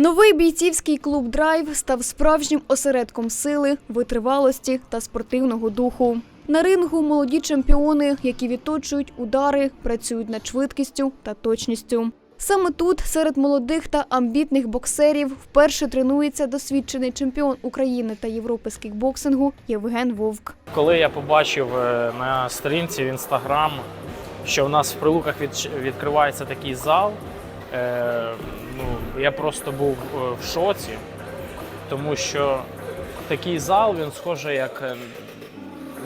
Новий бійцівський клуб Драйв став справжнім осередком сили, витривалості та спортивного духу. На рингу молоді чемпіони, які відточують удари, працюють над швидкістю та точністю. Саме тут, серед молодих та амбітних боксерів, вперше тренується досвідчений чемпіон України та Європи з кікбоксингу Євген Вовк. Коли я побачив е, на сторінці в інстаграм, що в нас в прилуках від- відкривається такий зал, е, я просто був е, в шоці, тому що такий зал він схожий, як е,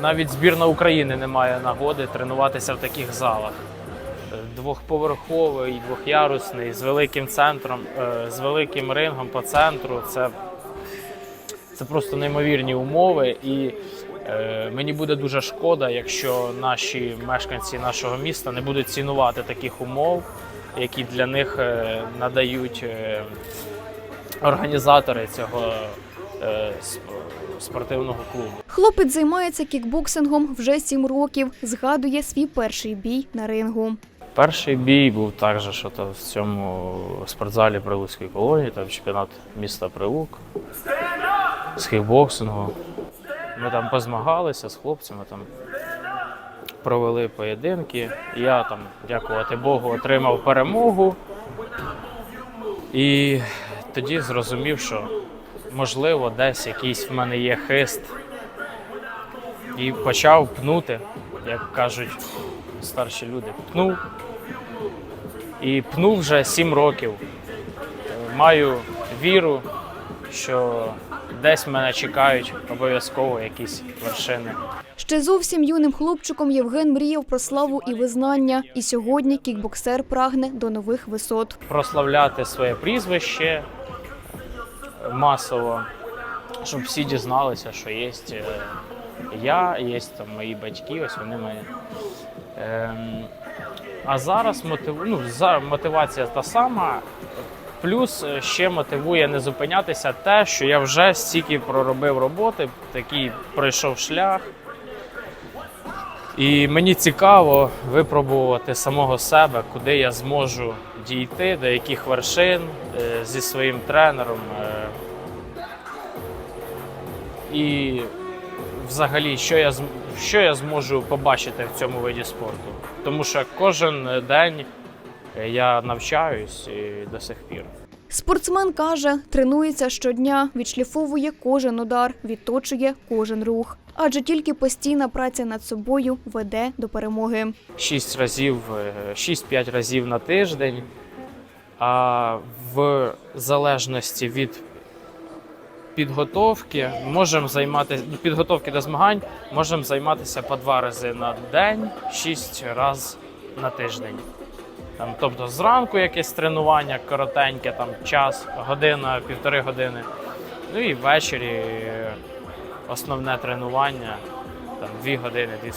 навіть збірна України не має нагоди тренуватися в таких залах. Е, Двохповерховий, двохярусний, з великим центром, з великим рингом по центру. Це це просто неймовірні умови, і е, мені буде дуже шкода, якщо наші мешканці нашого міста не будуть цінувати таких умов, які для них е, надають е, організатори цього е, спортивного клубу. Хлопець займається кікбоксингом вже сім років. Згадує свій перший бій на рингу. Перший бій був також що то в цьому спортзалі Прилуцької колонії, там чемпіонат міста Прилук з хікбоксингу. Ми там позмагалися з хлопцями, там провели поєдинки. Я там, дякувати Богу, отримав перемогу. І тоді зрозумів, що можливо десь якийсь в мене є хист. І почав пнути, як кажуть старші люди. Пнув. І пнув вже сім років. Маю віру, що десь мене чекають обов'язково якісь вершини. Ще зовсім юним хлопчиком Євген мріяв про славу і визнання. І сьогодні кікбоксер прагне до нових висот. Прославляти своє прізвище е, масово, щоб всі дізналися, що є я, є там мої батьки, ось вони мої. Ем, а зараз мотив... ну, мотивація та сама. Плюс е, ще мотивує не зупинятися те, що я вже стільки проробив роботи, такий пройшов шлях. І мені цікаво випробувати самого себе, куди я зможу дійти, до яких вершин е, зі своїм тренером. е. І взагалі, що я, що я зможу побачити в цьому виді спорту. Тому що кожен день е, я навчаюсь до сих пір. Спортсмен каже, тренується щодня, відшліфовує кожен удар, відточує кожен рух. Адже тільки постійна праця над собою веде до перемоги. 6 разів, е, 6-5 разів на тиждень. А в залежності від підготовки можемо займатися підготовки до змагань, можемо займатися по два рази на день, 6 разів на тиждень. Там, тобто зранку якесь тренування коротеньке, там час, година, півтори години. Ну і ввечері е, основне тренування, там 2 години, 2,5.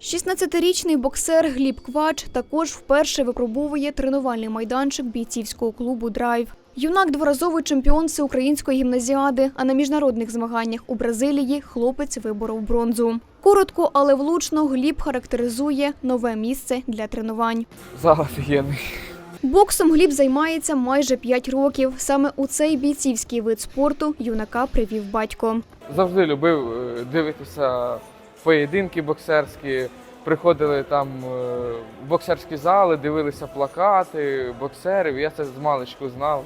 16-річний боксер Гліб Квач також вперше випробовує тренувальний майданчик бійцівського клубу Драйв. Юнак дворазовий чемпіон всеукраїнської гімназіади, а на міжнародних змаганнях у Бразилії хлопець виборов бронзу. Коротко, але влучно Гліб характеризує нове місце для тренувань. Зал офігенний. Боксом Гліб займається майже 5 років. Саме у цей бійцівський вид спорту юнака привів батько. Завжди любив е, дивитися поєдинки боксерські. Приходили там е, в боксерські зали, дивилися плакати, боксерів. Я це з маличку знав.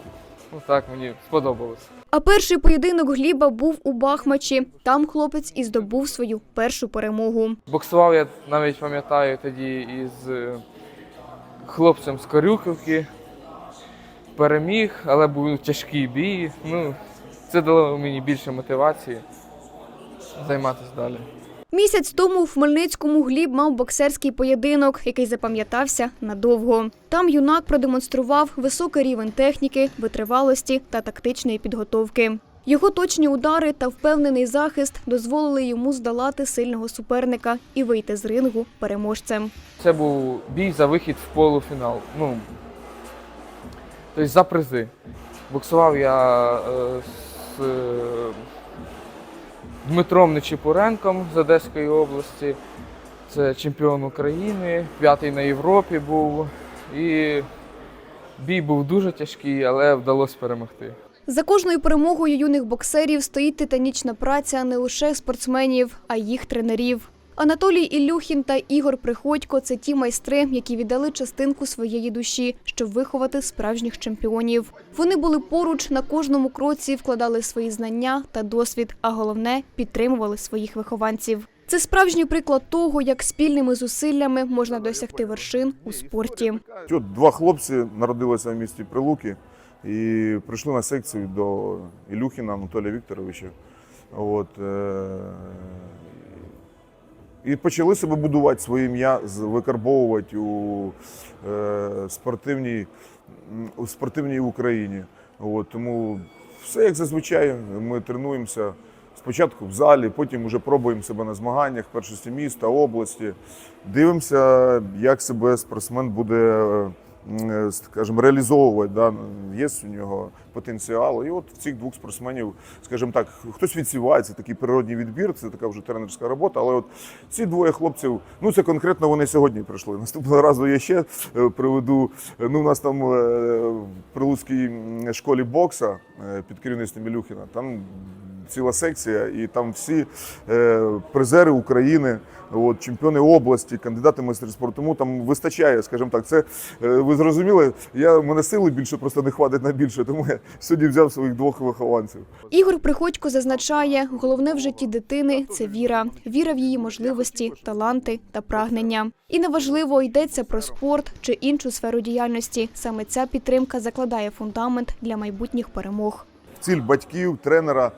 Ну так мені сподобалось. А перший поєдинок Гліба був у Бахмачі. Там хлопець і здобув свою першу перемогу. Боксував я навіть пам'ятаю тоді із е, хлопцем з Корюківки. Переміг, але був тяжкий бій. Ну, це дало мені більше мотивації займатися далі. Місяць тому в Хмельницькому Гліб мав боксерський поєдинок, який запам'ятався надовго. Там юнак продемонстрував високий рівень техніки, витривалості та тактичної підготовки. Його точні удари та впевнений захист дозволили йому здолати сильного суперника і вийти з рингу переможцем. Це був бій за вихід в полуфінал. Ну, тобто за призи. Боксував я е, з е, Дмитром Нечіпуренком з Одеської області. Це чемпіон України, п'ятий на Європі був. І Бій був дуже тяжкий, але вдалося перемогти. За кожною перемогою юних боксерів стоїть титанічна праця не лише спортсменів, а їх тренерів. Анатолій Ілюхін та Ігор Приходько це ті майстри, які віддали частинку своєї душі, щоб виховати справжніх чемпіонів. Вони були поруч на кожному кроці, вкладали свої знання та досвід, а головне підтримували своїх вихованців. Це справжній приклад того, як спільними зусиллями можна досягти вершин у спорті. От два хлопці народилися в місті Прилуки і прийшли на секцію до Ілюхіна Анатолія Вікторовича. От, е- і почали себе будувати своє ім'я, викарбовувати у, е- спортивній, у спортивній Україні. От, тому все як зазвичай, ми тренуємося спочатку в залі, потім вже пробуємо себе на змаганнях першості міста, області. Дивимося, як себе спортсмен буде, е, скажімо, реалізовувати. Да? Є у нього потенціал. І от в цих двох спортсменів, скажімо так, хтось відсівається, такий природній відбір, це така вже тренерська робота. Але от ці двоє хлопців, ну це конкретно вони сьогодні прийшли. Наступного разу я ще е, приведу. е, Ну, у нас там е, в Прилуцькій школі бокса е, під керівництвом Ілюхіна, там ціла секція, і там всі е, призери України, от, чемпіони області, кандидати в майстри спорту. Тому там вистачає, скажімо так. Це е, ви зрозуміли, я в мене сили більше просто не хватить на більше, тому я сьогодні взяв своїх двох вихованців. Ігор Приходько зазначає, головне в житті дитини це віра, віра в її можливості, таланти та прагнення. І неважливо, йдеться про спорт чи іншу сферу діяльності. Саме ця підтримка закладає фундамент для майбутніх перемог. Ціль батьків, тренера,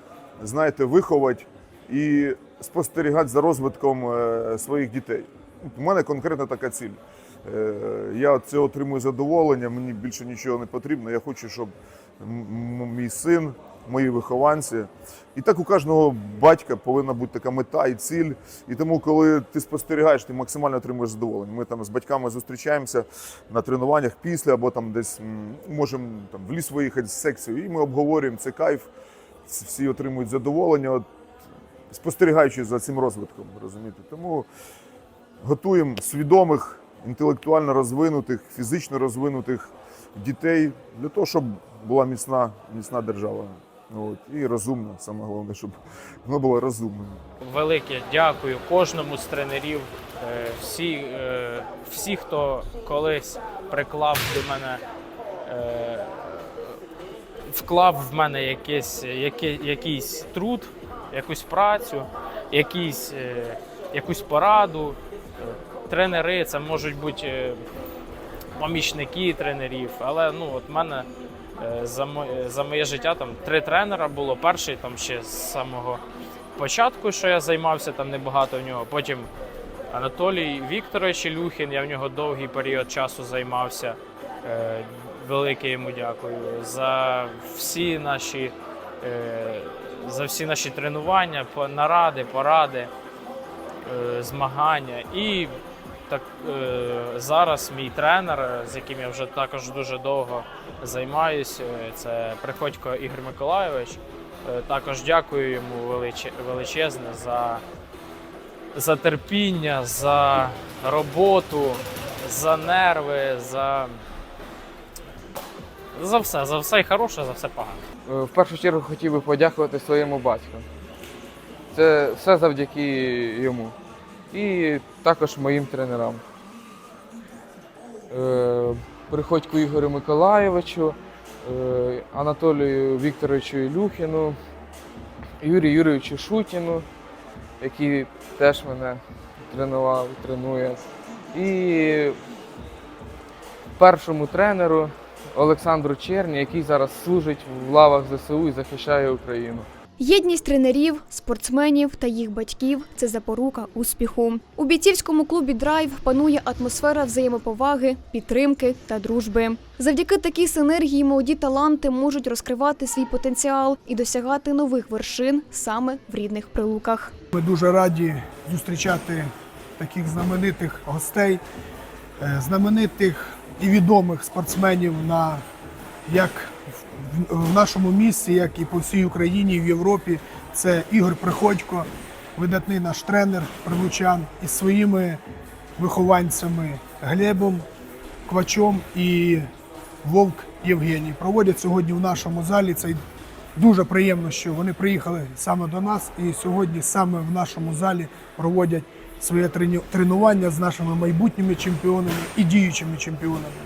знаєте, виховати і спостерігати за розвитком е, своїх дітей. У мене конкретно така ціль. Е, Я цього отримую задоволення, мені більше нічого не потрібно. Я хочу, щоб мій син, мої вихованці. І так у кожного батька повинна бути така мета і ціль. І тому, коли ти спостерігаєш, ти максимально отримуєш задоволення. Ми там з батьками зустрічаємося на тренуваннях після, або там десь можемо там в ліс виїхати з секцією, і ми обговорюємо це кайф. Всі отримують задоволення, от, спостерігаючи за цим розвитком, розумієте. Тому готуємо свідомих, інтелектуально розвинутих, фізично розвинутих дітей для того, щоб була міцна, міцна держава. От, і розумна, саме головне, щоб вона була розумною. Велике дякую кожному з тренерів, е, всі, е, всі, хто колись приклав до мене, е, вклав в мене якийсь, який- якийсь труд, якусь працю, якийсь, е, якусь пораду. Тренери це можуть бути е, помічники тренерів, але ну от мене е, за моє, за моє життя там три тренера було. Перший там ще з самого початку, що я займався, там небагато в нього. Потім Анатолій Вікторович Ілюхін, я в нього довгий період часу займався. Е, Велике йому дякую за всі наші, е, за всі наші тренування, наради, поради, е, змагання. І так е, зараз мій тренер, е, з яким я вже також дуже довго займаюся, це Приходько Ігор Миколайович. Е, Також дякую йому величезне за, за терпіння, за роботу, за нерви, за, за все, за все хороше, за все погане. Е, В першу чергу хотів би подякувати своєму батьку. Це все завдяки йому. І також моїм тренерам. Е, Приходьку Ігорю Миколаєвичу, е, Анатолію Вікторовичу Ілюхіну, Юрію Юрійовичу Шутіну, який теж мене тренував, тренує. І першому тренеру Олександру Черні, який зараз служить в лавах ЗСУ і захищає Україну. Єдність тренерів, спортсменів та їх батьків це запорука успіху. У бійцівському клубі Драйв панує атмосфера взаємоповаги, підтримки та дружби. Завдяки такій синергії молоді таланти можуть розкривати свій потенціал і досягати нових вершин саме в рідних прилуках. Ми дуже раді зустрічати таких знаменитих гостей, е, знаменитих і відомих спортсменів на як в- нашому місті, як і по всій Україні, і в Європі. Це Ігор Приходько, видатний наш тренер прилучан із своїми вихованцями Глебом, Квачом і Вовк Євгеній. Проводять сьогодні в нашому залі. Це дуже приємно, що вони приїхали саме до нас і сьогодні саме в нашому залі проводять своє тренування з нашими майбутніми чемпіонами і діючими чемпіонами.